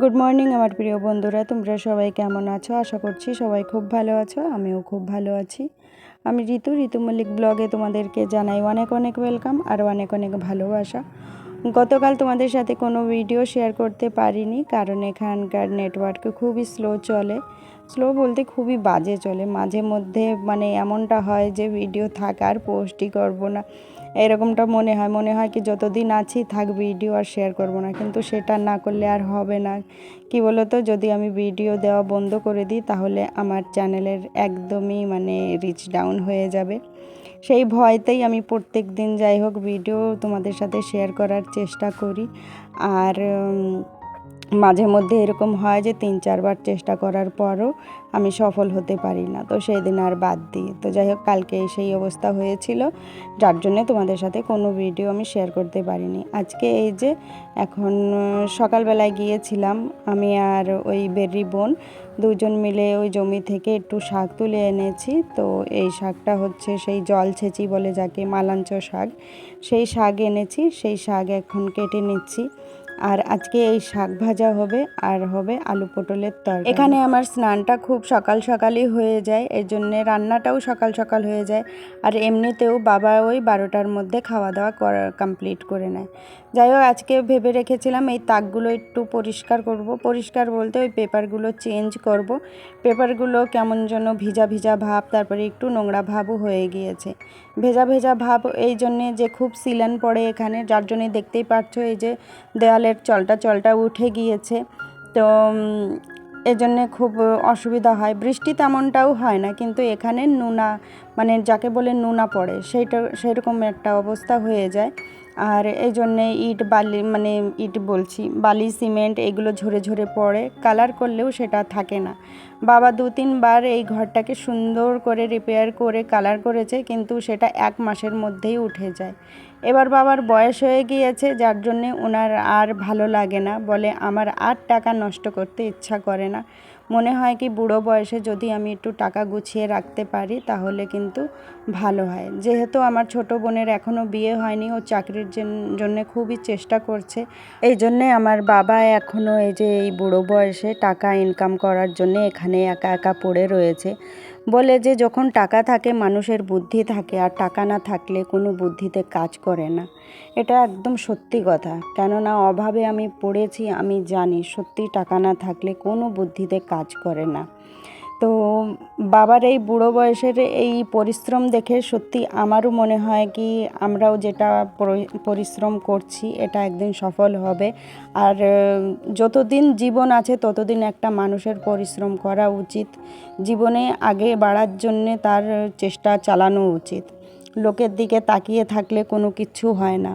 Good morning আমার প্রিয় বন্ধুরা, তোমরা সবাই কেমন আছো? আশা করছি সবাই খুব ভালো আছো, আমিও খুব ভালো আছি। আমি ঋতু ঋতু মল্লিক ব্লগে তোমাদেরকে জানাই অনেক অনেক ওয়েলকাম আর অনেক অনেক ভালোবাসা। গতকাল তোমাদের সাথে কোনো ভিডিও শেয়ার করতে পারিনি, কারণ এখানকার নেটওয়ার্ক খুবই স্লো চলে। স্লো বলতে খুবই বাজে চলে। মাঝে মধ্যে মানে এমনটা হয় যে ভিডিও থাক আর পোস্টই করব না। এরকমটা মনে হয়। মনে হয় কি, যতদিন আছি থাক ভিডিও আর শেয়ার করব না। কিন্তু সেটা না করলে আর হবে না। কি বলতো? যদি আমি ভিডিও দেওয়া বন্ধ করে দিই, তাহলে আমার চ্যানেলের একদমই মানে রিচ ডাউন হয়ে যাবে। সেই ভয়তেই আমি প্রত্যেক দিন যাই হোক ভিডিও তোমাদের সাথে শেয়ার করার চেষ্টা করি। আর মাঝে মধ্যে এরকম হয় যে তিন চারবার চেষ্টা করার পরও আমি সফল হতে পারি না। তো সেই দিন আর বাদ দিই। তো যাই হোক, কালকে সেই অবস্থা হয়েছিল। যার জন্যে তোমাদের সাথে কোনো ভিডিও আমি শেয়ার করতে পারিনি। আজকে এই যে এখন সকালবেলায় গিয়েছিলাম, আমি আর ওই বেরি বোন দুজন মিলে ওই জমি থেকে একটু শাক তুলে এনেছি। তো এই শাকটা হচ্ছে সেই জল ছেঁচি বলে যাকে মালাঞ্চ শাক, সেই শাক এনেছি। সেই শাক এখন কেটে নিচ্ছি। আর আজকে এই শাক ভাজা হবে, আর হবে আলু পটলের তরকারি। এখানে আমার স্নানটা খুব সকাল সকালই হয়ে যায়, এর জন্যে রান্নাটাও সকাল সকাল হয়ে যায়। আর এমনিতেও বাবা ওই বারোটার মধ্যে খাওয়া দাওয়া করা কমপ্লিট করে নেয়। যাই হোক, আজকে ভেবে রেখেছিলাম এই তাকগুলো একটু পরিষ্কার করব। পরিষ্কার বলতে ওই পেপারগুলো চেঞ্জ করব। পেপারগুলো কেমন যেন ভিজা ভিজা ভাব, তারপরে একটু নোংরা ভাবও হয়ে গিয়েছে। ভেজা ভেজা ভাব, এই জন্যে যে খুব সিলান পড়ে এখানে, যার জন্যে দেখতেই পাচ্ছ এই যে দেয়ালের চলটা চলটা উঠে গিয়েছে। তো এজন্যে খুব অসুবিধা হয়। বৃষ্টি তেমনটাও হয় না, কিন্তু এখানে নুনা মানে যাকে বলে নুনা পড়ে, সেইটা সেরকম একটা অবস্থা হয়ে যায়। আর এই জন্যে ইট, বালি মানে ইট বলছি, বালি, সিমেন্ট এগুলো ঝরে ঝরে পড়ে, কালার করলেও সেটা থাকে না। বাবা দু তিনবার এই ঘরটাকে সুন্দর করে রিপেয়ার করে কালার করেছে, কিন্তু সেটা এক মাসের মধ্যেই উঠে যায়। এবার বাবার বয়স হয়ে গিয়েছে, যার জন্যে ওনার আর ভালো লাগে না। বলে, আমার আর টাকা নষ্ট করতে ইচ্ছা করে না। মনে হয় কি বুড়ো বয়সে যদি আমি একটু টাকা গুছিয়ে রাখতে পারি, তাহলে কিন্তু ভালো হয়। যেহেতু আমার ছোট বোনের এখনও বিয়ে হয়নি, ও চাকরির জন্য খুবই চেষ্টা করছে। এই জন্যে আমার বাবা এখনও এই যে এই বুড়ো বয়সে টাকা ইনকাম করার জন্য এখানে একা একা পড়ে রয়েছে। বলে যে যখন টাকা থাকে, মানুষের বুদ্ধি থাকে আর টাকা না থাকলে কোনো বুদ্ধিতে কাজ করে না। এটা একদম সত্যি কথা। কেননা অভাবে আমি পড়েছি, আমি জানি সত্যি টাকা না থাকলে কোনো বুদ্ধিতে কাজ করে না। তো বাবার এই বুড়ো বয়সের এই পরিশ্রম দেখে সত্যি আমারও মনে হয় কি আমরাও যেটা পরিশ্রম করছি এটা একদিন সফল হবে। আর যতদিন জীবন আছে ততদিন একটা মানুষের পরিশ্রম করা উচিত। জীবনে আগে বাড়ার জন্যে তার চেষ্টা চালানো উচিত। লোকের দিকে তাকিয়ে থাকলে কোনো কিছু হয় না।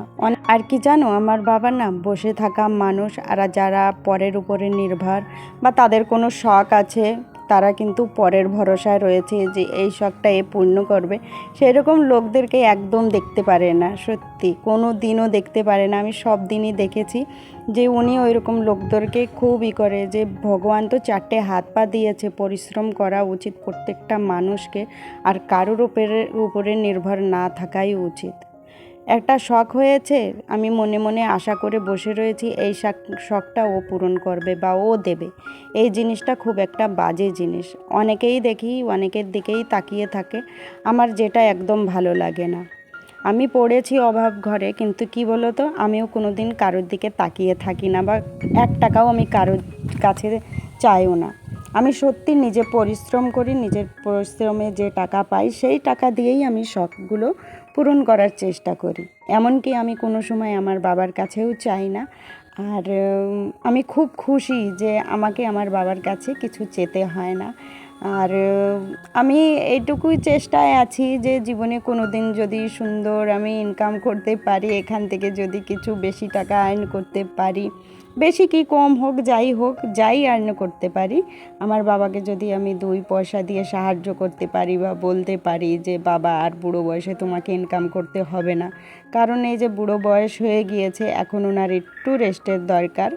আর কি জানো আমার বাবা না বসে থাকা মানুষ, আর যারা পরের উপরে নির্ভর বা তাদের কোনো শখ আছে তারা কিন্তু পরের ভরসায় রয়েছে যে এই শখটা এ পূর্ণ করবে। সেরকম লোকদেরকে একদম দেখতে পারে না, সত্যি। কোনো দিনও দেখতে পারে না। আমি সব দিনই দেখেছি যে উনি ওই রকম লোকদেরকে খুবই করে যে ভগবান তো চারটে হাত পা দিয়েছে, পরিশ্রম করা উচিত প্রত্যেকটা মানুষকে। আর কারোর উপরে উপরে নির্ভর না থাকাই উচিত। একটা শখ হয়েছে? আমি মনে মনে আশা করে বসে রয়েছি, এই শখটা ও পূরণ করবে বা ও দেবে। এই জিনিসটা খুব একটা বাজে জিনিস। অনেকেই দেখি, অনেকের দিকেই তাকিয়ে থাকে। আমার যেটা একদম ভালো লাগে না। আমি পড়েছি অভাব ঘরে, কিন্তু কি বলো তো আমিও কোনো দিন কারোর দিকে তাকিয়ে থাকি না বা এক টাকাও আমি কারোর কাছে চাইও না। আমি সত্যি নিজে পরিশ্রম করি, নিজের পরিশ্রমে যে টাকা পাই, সেই টাকা দিয়েই আমি শখগুলো পূরণ করার চেষ্টা করি। এমনকি আমি কোনো সময় আমার বাবার কাছেও চাই না। আর আমি খুব খুশি যে আমাকে আমার বাবার কাছে কিছু চেতে হয় না। আর আমি এইটুকুই চেষ্টায় আছি যে জীবনে কোনো দিন যদি সুন্দর আমি ইনকাম করতে পারি, এখান থেকে যদি কিছু বেশি টাকা আর্ন করতে পারি, বেশি কি কম হোক, যাই হোক, যাই আর্ন করতে পারি, আমার বাবাকে যদি আমি দুই পয়সা দিয়ে সাহায্য করতে পারি বা বলতে পারি যে, বাবা, আর বুড়ো বয়সে তোমাকে ইনকাম করতে হবে না। কারণ এই যে বুড়ো বয়স হয়ে গিয়েছে, এখন ওনার একটু রেস্টের দরকার।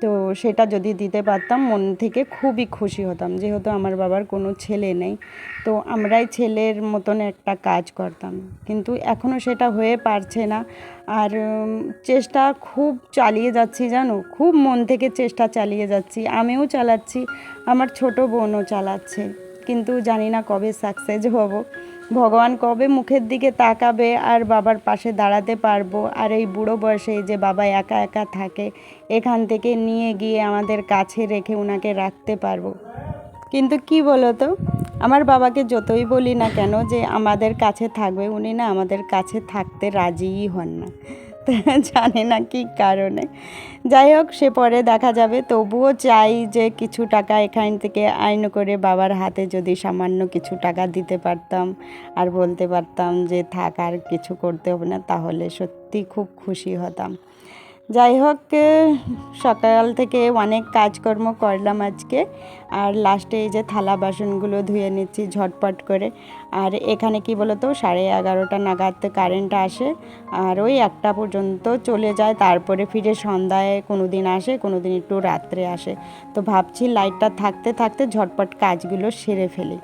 তো সেটা যদি দিতে পারতাম, মন থেকে খুবই খুশি হতাম। যেহেতু আমার বাবার কোনো ছেলে নেই, তো আমরাই ছেলের মতন একটা কাজ করতাম। কিন্তু এখনও সেটা হয়ে পারছে না। আর চেষ্টা খুব চালিয়ে যাচ্ছি, জানো? খুব মন থেকে চেষ্টা চালিয়ে যাচ্ছি। আমিও চালাচ্ছি, আমার ছোট বোনও চালাচ্ছে। কিন্তু জানি না কবে সাকসেস হব। ভগবান কবে মুখের দিকে তাকাবে আর বাবার পাশে দাঁড়াতে পারব? আর এই বুড়ো বয়সে যে বাবা একা একা থাকে, এখান থেকে নিয়ে গিয়ে আমাদের কাছে রেখে ওনাকে রাখতে পারব। কিন্তু কি বলো তো আমার বাবাকে যতই বলি না কেন যে আমাদের কাছে থাকবে, উনি না আমাদের কাছে থাকতে রাজিই হন না। তো জানি না কি কারণে। যাই হোক, সে পরে দেখা যাবে। তবুও চাই যে কিছু টাকা এখান থেকে আইন করে বাবার হাতে যদি সামান্য কিছু টাকা দিতে পারতাম আর বলতে পারতাম যে থাকার কিছু করতে হবে না, তাহলে সত্যি খুব খুশি হতাম। যাই হোক সকাল থেকে অনেক কাজকর্ম করলাম আজকে। আর লাস্টে এই যে থালা বাসনগুলো ধুয়ে নিচ্ছি ঝটপট করে। আর এখানে কি বলতো, সাড়ে এগারোটা নাগাদ কারেন্ট আসে। আর ওই একটা পর্যন্ত চলে যায়, তারপরে ফিরে সন্ধ্যায় কোনো দিন আসে কোনো দিন একটু রাত্রে আসে। তো ভাবছি লাইটটা থাকতে থাকতে ঝটপট কাজগুলো সেরে ফেলি।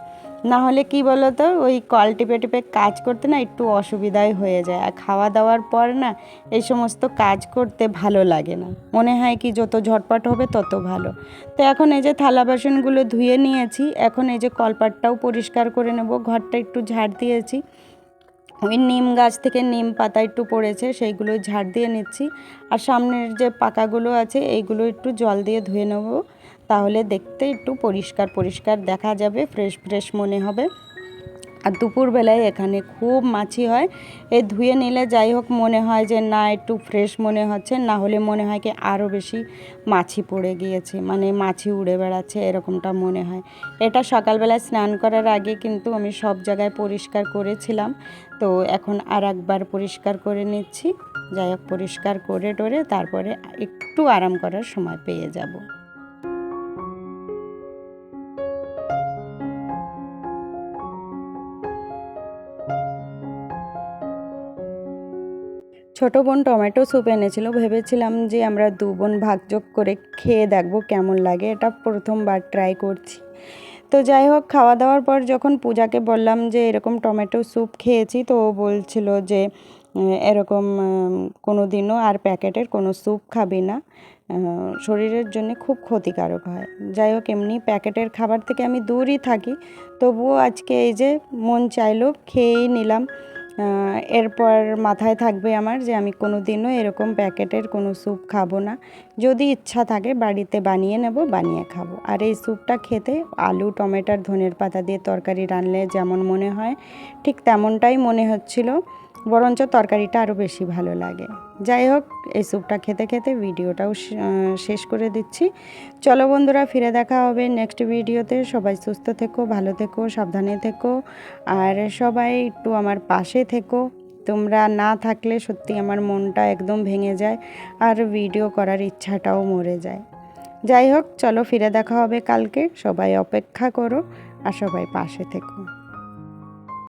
না হলে কি বলো তো ওই কল টিপে টিপে কাজ করতে না একটু অসুবিধাই হয়ে যায়। আর খাওয়া দাওয়ার পর না এই সমস্ত কাজ করতে ভালো লাগে না। মনে হয় কি যত ঝটপট হবে তত ভালো। তো এখন এই যে থালা বাসনগুলো ধুয়ে নিয়েছি, এখন এই যে কলপাটটাও পরিষ্কার করে নেব। ঘরটা একটু ঝাড় দিয়েছি। ওই নিম গাছ থেকে নিম পাতা একটু পড়েছে সেইগুলো ঝাড় দিয়ে নিচ্ছি। আর সামনের যে পাকাগুলো আছে, এইগুলো একটু জল দিয়ে ধুয়ে নেব। তাহলে দেখতে একটু পরিষ্কার পরিষ্কার দেখা যাবে ফ্রেশ ফ্রেশ মনে হবে। আর দুপুরবেলায় এখানে খুব মাছি হয়। এ ধুয়ে নিলে যাই হোক মনে হয় যে না, একটু ফ্রেশ মনে হচ্ছে, না হলে মনে হয় কি আরও বেশি মাছি পড়ে গিয়েছে মানে মাছি উড়ে বেড়াচ্ছে, এরকমটা মনে হয়। এটা সকালবেলায় স্নান করার আগে কিন্তু আমি সব জায়গায় পরিষ্কার করেছিলাম। তো এখন আর একবার পরিষ্কার করে নিচ্ছি। যাই হোক, পরিষ্কার করে টরে তারপরে একটু আরাম করার সময় পেয়ে যাব। ছোট বোন টমেটো স্যুপ এনেছিল। ভেবেছিলাম যে আমরা দু বোন ভাগযোগ করে খেয়ে দেখব কেমন লাগে। এটা প্রথমবার ট্রাই করছি। তো যাই হোক, খাওয়া দাওয়ার পর যখন পূজাকে বললাম যে এরকম টমেটো স্যুপ খেয়েছি, তো ও বলছিল যে এরকম কোনো দিনও আর প্যাকেটের কোনো স্যুপ খাবি না। শরীরের জন্য খুব ক্ষতিকারক হয়। যাই হোক, এমনি প্যাকেটের খাবার থেকে আমি দূরই থাকি। তবুও আজকে এই যে মন চাইলো, খেয়েই নিলাম। এরপর মাথায় থাকবে আমার যে আমি কোনো দিনও এরকম প্যাকেটের কোনো স্যুপ খাব না। যদি ইচ্ছা থাকে বাড়িতে বানিয়ে নেব, বানিয়ে খাব। আর এই স্যুপটা খেতে আলু, টমেটোর ধনের পাতা দিয়ে তরকারি রানলে যেমন মনে হয়, ঠিক তেমনটাই মনে হচ্ছিল। বরঞ্চ তরকারিটা আরও বেশি ভালো লাগে। যাই হোক, এই স্যুপটা খেতে খেতে ভিডিওটাও শেষ করে দিচ্ছি। চলো বন্ধুরা, ফিরে দেখা হবে নেক্সট ভিডিওতে। সবাই সুস্থ থেকো, ভালো থেকো, সাবধানে থেকো। আর সবাই একটু আমার পাশে থেকো। তোমরা না থাকলে সত্যি আমার মনটা একদম ভেঙে যায় আর ভিডিও করার ইচ্ছাটাও মরে যায়। যাই হোক, চলো ফিরে দেখা হবে কালকে। সবাই অপেক্ষা করো আর সবাই পাশে থেকো।